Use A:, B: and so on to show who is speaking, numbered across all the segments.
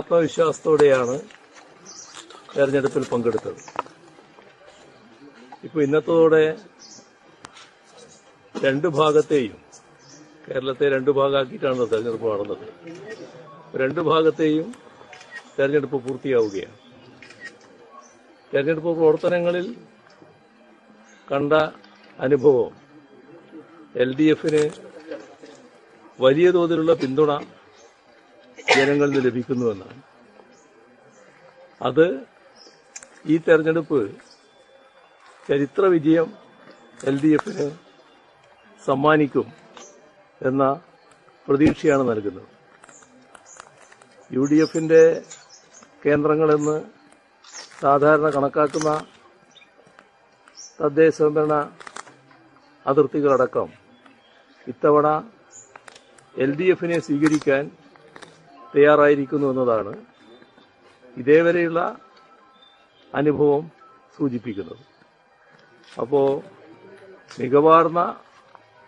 A: ആത്മവിശ്വാസത്തോടെയാണ് തെരഞ്ഞെടുപ്പിൽ പങ്കെടുത്തത്. ഇപ്പോൾ ഇന്നത്തോടെ രണ്ട് ഭാഗത്തെയും കേരളത്തെ രണ്ട് ഭാഗമാക്കിയിട്ടാണ് തെരഞ്ഞെടുപ്പ് നടന്നത്. രണ്ട് ഭാഗത്തെയും തെരഞ്ഞെടുപ്പ് പൂർത്തിയാവുകയാണ്. തെരഞ്ഞെടുപ്പ് പ്രവർത്തനങ്ങളിൽ കണ്ട അനുഭവം എൽ ഡി എഫിന് വലിയ തോതിലുള്ള പിന്തുണ ജനങ്ങളിൽ നിന്ന് ലഭിക്കുന്നുവെന്നാണ്. അത് ഈ തെരഞ്ഞെടുപ്പ് ചരിത്ര വിജയം എൽ ഡി എഫിന് സമ്മാനിക്കും എന്ന പ്രതീക്ഷയാണ് നൽകുന്നത്. യു ഡി എഫിന്റെ കേന്ദ്രങ്ങളെന്ന് സാധാരണ കണക്കാക്കുന്ന തദ്ദേശ സ്വയംഭരണ അതിർത്തികളടക്കം ഇത്തവണ എൽ ഡി എഫിനെ സ്വീകരിക്കാൻ തയ്യാറായിരിക്കുന്നു എന്നതാണ് ഇതേവരെയുള്ള അനുഭവം സൂചിപ്പിക്കുന്നത്. അപ്പോൾ മികവാർന്ന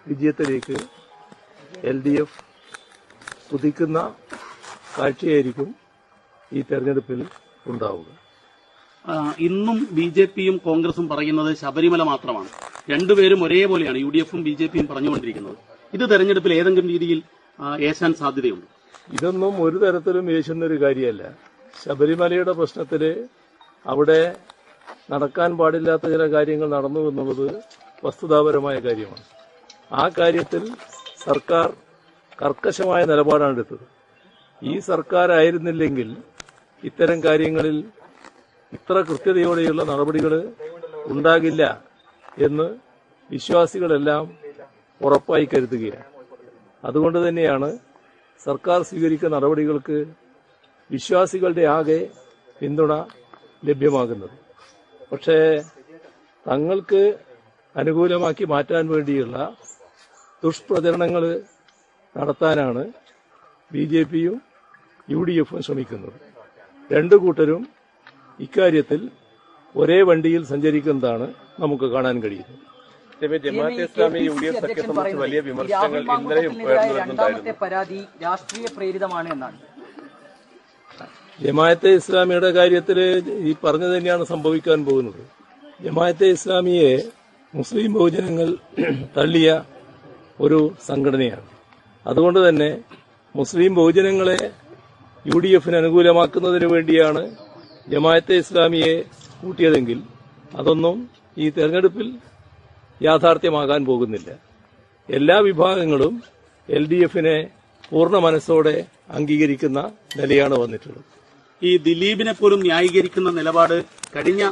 A: വിജയത്തിലേക്ക് എൽ ഡി എഫ് കുതിക്കുന്ന കാഴ്ചയായിരിക്കും ഈ തെരഞ്ഞെടുപ്പിൽ ഉണ്ടാവുക.
B: ഇന്നും ബി ജെ പിയും കോൺഗ്രസും പറയുന്നത് ശബരിമല മാത്രമാണ്. രണ്ടുപേരും ഒരേപോലെയാണ് യു ഡി എഫും ബി ജെ പിയും പറഞ്ഞുകൊണ്ടിരിക്കുന്നത്. ഇത് തെരഞ്ഞെടുപ്പിൽ ഏതെങ്കിലും രീതിയിൽ ഏശാൻ സാധ്യതയുണ്ട്?
A: ഇതൊന്നും ഒരു തരത്തിലും യേശുന്ന ഒരു കാര്യമല്ല. ശബരിമലയുടെ പ്രശ്നത്തിൽ അവിടെ നടക്കാൻ പാടില്ലാത്ത ചില കാര്യങ്ങൾ നടന്നു എന്നുള്ളത് വസ്തുതാപരമായ കാര്യമാണ്. ആ കാര്യത്തിൽ സർക്കാർ കർക്കശമായ നിലപാടാണ് എടുത്തത്. ഈ സർക്കാർ ആയിരുന്നില്ലെങ്കിൽ ഇത്തരം കാര്യങ്ങളിൽ ഇത്ര കൃത്യതയോടെയുള്ള നടപടികൾ ഉണ്ടാകില്ല എന്ന് വിശ്വാസികളെല്ലാം ഉറപ്പായി കരുതുകയാണ്. അതുകൊണ്ട് തന്നെയാണ് സർക്കാർ സ്വീകരിക്കുന്ന നടപടികൾക്ക് വിശ്വാസികളുടെ ആകെ പിന്തുണ ലഭ്യമാകുന്നത്. പക്ഷേ തങ്ങൾക്ക് അനുകൂലമാക്കി മാറ്റാൻ വേണ്ടിയുള്ള ദുഷ്പ്രചരണങ്ങൾ നടത്താനാണ് ബി ജെ പിയും യു ഡി എഫും ശ്രമിക്കുന്നത്. രണ്ടു കൂട്ടരും ഇക്കാര്യത്തിൽ ഒരേ വണ്ടിയിൽ സഞ്ചരിക്കുന്നതാണ് നമുക്ക് കാണാൻ കഴിയുന്നത്.
C: ഇതിപ്പോ Jamaat-e Islami U D F സഖ്യം സംബന്ധിച്ച് വലിയ വിമർശനങ്ങൾ ഇന്നലെയും ഉയർന്നു
D: രണ്ടാമത്തെ പരാതി രാഷ്ട്രീയ പ്രേരിതമാണ് എന്നാണ്.
A: ജമാഅത്തെ ഇസ്ലാമിയുടെ കാര്യത്തിൽ ഈ പറഞ്ഞു തന്നെയാണ് സംഭവിക്കാൻ പോകുന്നത്. ജമാഅത്തെ ഇസ്ലാമിയെ മുസ്ലിം ബഹുജനങ്ങൾ തള്ളിയ ഒരു സംഘടനയാണ്. അതുകൊണ്ട് തന്നെ മുസ്ലിം ബഹുജനങ്ങളെ യു ഡി എഫിന് അനുകൂലമാക്കുന്നതിന് വേണ്ടിയാണ് ജമാഅത്തെ ഇസ്ലാമിയെ കൂട്ടിയതെങ്കിൽ അതൊന്നും ഈ തെരഞ്ഞെടുപ്പിൽ യാഥാർത്ഥ്യമാകാൻ പോകുന്നില്ല. എല്ലാ വിഭാഗങ്ങളും എൽ ഡി എഫിനെ പൂർണ മനസ്സോടെ അംഗീകരിക്കുന്ന നിലയാണ് വന്നിട്ടുള്ളത്.
B: ഈ ദിലീപിനെ പോലും ന്യായീകരിക്കുന്ന നിലപാട് കഴിഞ്ഞ